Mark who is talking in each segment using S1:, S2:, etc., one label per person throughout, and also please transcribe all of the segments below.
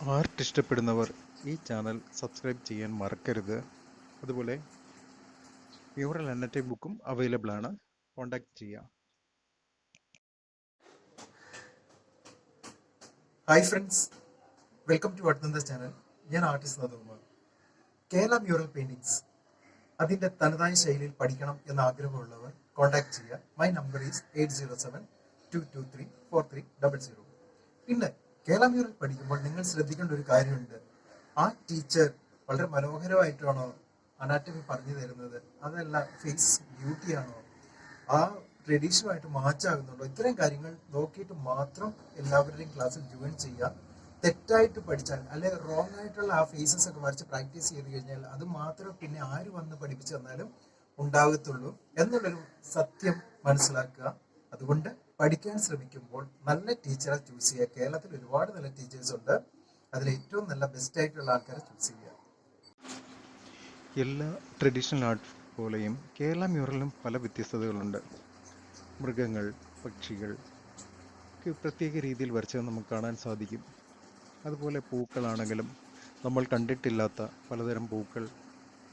S1: Art ഇഷ്ടപ്പെടുന്നവർ ഈ channel subscribe ചെയ്യാൻ മറക്കരുത്. അതുപോലെ മ്യൂറൽ അന്നറ്റൈ ബുക്കും അവൈലബിൾ ആണ്. കോൺടാക്ട് ചെയ്യാം.
S2: Hi friends welcome to Vattananda channel ഞാൻ artist Nadakumar Kerala mural paintings അതിന്റെ തനതായ ശൈലിയിൽ പഠിക്കണം എന്ന ആഗ്രഹമുള്ളവർ കോൺടാക്ട് ചെയ്യുക my number is eight zero seven two two three four three double zero പിന്നെ കേരള മ്യൂറൽ പഠിക്കുമ്പോൾ നിങ്ങൾ ശ്രദ്ധിക്കേണ്ട ഒരു കാര്യമുണ്ട്. ആ ടീച്ചർ വളരെ മനോഹരമായിട്ടാണോ അനാറ്റമി പറഞ്ഞു തരുന്നത്? അതല്ല ഫേസ് ബ്യൂട്ടിയാണോ ആ ട്രഡീഷനുമായിട്ട് മാച്ച് ആകുന്നുണ്ടോ? ഇത്രയും കാര്യങ്ങൾ നോക്കിയിട്ട് മാത്രം എല്ലാവരുടെയും ക്ലാസ്സിൽ ജോയിൻ ചെയ്യുക. തെറ്റായിട്ട് പഠിച്ചാൽ അല്ലെ റോങ് ആയിട്ടുള്ള ആ ഫേസസ് ഒക്കെ വരച്ച് പ്രാക്ടീസ് ചെയ്ത് കഴിഞ്ഞാൽ അത് മാത്രം പിന്നെ ആര് വന്ന് പഠിപ്പിച്ചു തന്നാലും ഉണ്ടാകത്തുള്ളൂ. എന്നുള്ളൊരു സത്യം മനസ്സിലാക്കുക. അതുകൊണ്ട് പഠിക്കാൻ ശ്രമിക്കുമ്പോൾ നല്ല ടീച്ചറെ ചൂസ് ചെയ്യുക. കേരളത്തിൽ ഒരുപാട് നല്ല ടീച്ചേഴ്സ് ഉണ്ട്. അതിൽ ഏറ്റവും നല്ല ബെസ്റ്റ് ആയിട്ടുള്ള ആൾക്കാരെ ചൂസ് ചെയ്യുക.
S1: എല്ലാ ട്രഡീഷണൽ ആർട്ട് പോലെയും കേരള മ്യൂറലിനും പല വ്യത്യസ്തതകളുണ്ട്. മൃഗങ്ങൾ പക്ഷികൾ പ്രത്യേക രീതിയിൽ വരച്ചത് നമുക്ക് കാണാൻ സാധിക്കും. അതുപോലെ പൂക്കളാണെങ്കിലും നമ്മൾ കണ്ടിട്ടില്ലാത്ത പലതരം പൂക്കൾ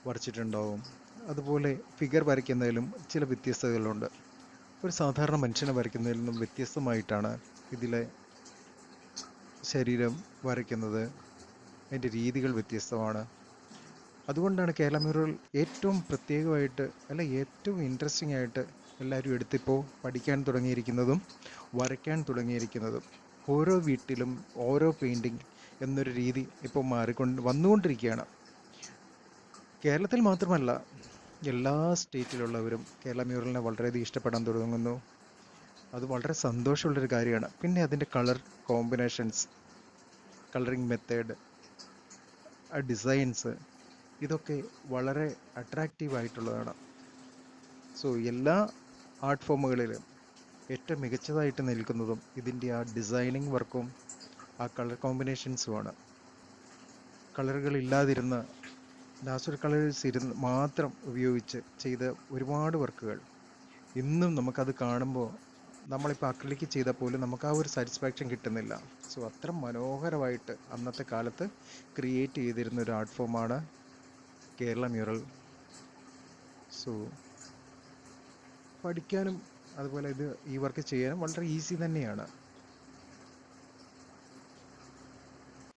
S1: വരച്ചിട്ടുണ്ടാവും. അതുപോലെ ഫിഗർ വരയ്ക്കുന്നതിലും ചില വ്യത്യസ്തതകളുണ്ട്. ഒരു സാധാരണ മനുഷ്യനെ വരയ്ക്കുന്നതിൽ നിന്നും വ്യത്യസ്തമായിട്ടാണ് ഇതിലെ ശരീരം വരയ്ക്കുന്നത്. അതിന്റെ രീതികൾ വ്യത്യസ്തമാണ്. അതുകൊണ്ടാണ് കേരള മ്യൂറൽ ഏറ്റവും പ്രത്യേകമായിട്ട് അല്ല ഏറ്റവും ഇൻട്രസ്റ്റിംഗ് ആയിട്ട് എല്ലാവരും എടുത്തിപ്പോൾ പഠിക്കാൻ തുടങ്ങിയിരിക്കുന്നതും വരയ്ക്കാൻ തുടങ്ങിയിരിക്കുന്നതും ഓരോ വീട്ടിലും ഓരോ പെയിന്റിങ് എന്നൊരു രീതി ഇപ്പോൾ മാറിക്കൊണ്ട് വന്നുകൊണ്ടിരിക്കുകയാണ്. കേരളത്തിൽ മാത്രമല്ല എല്ലാ സ്റ്റേറ്റിലുള്ളവരും കേരള മ്യൂറലിനെ വളരെയധികം ഇഷ്ടപ്പെടാൻ തുടങ്ങുന്നു. അത് വളരെ സന്തോഷമുള്ളൊരു കാര്യമാണ്. പിന്നെ അതിന്റെ കളർ കോമ്പിനേഷൻസ് കളറിങ് മെത്തേഡ് ആ ഡിസൈൻസ് ഇതൊക്കെ വളരെ അട്രാക്റ്റീവ് ആയിട്ടുള്ളതാണ്. സോ എല്ലാ ആർട്ട് ഫോമുകളിലും ഏറ്റവും മികച്ചതായിട്ട് നിൽക്കുന്നതും ഇതിന്റെ ആ ഡിസൈനിങ് വർക്കും ആ കളർ കോമ്പിനേഷൻസുമാണ് കളറുകൾ ഇല്ലാതിരുന്ന നാച്ചുറൽ കളേഴ്സ് ഇരുന്ന് മാത്രം ഉപയോഗിച്ച് ചെയ്ത ഒരുപാട് വർക്കുകൾ. ഇന്നും നമുക്കത് കാണുമ്പോൾ നമ്മളിപ്പോൾ അക്രിലിക്ക് ചെയ്താൽ പോലും നമുക്ക് ആ ഒരു സാറ്റിസ്ഫാക്ഷൻ കിട്ടുന്നില്ല. സോ അത്ര മനോഹരമായിട്ട് അന്നത്തെ കാലത്ത് ക്രിയേറ്റ് ചെയ്തിരുന്ന ഒരു ആർട്ട് ഫോമാണ് കേരള മ്യൂറൽ സോ പഠിക്കാനും അതുപോലെ ഇത് ഈ വർക്ക് ചെയ്യാനും വളരെ ഈസി തന്നെയാണ്.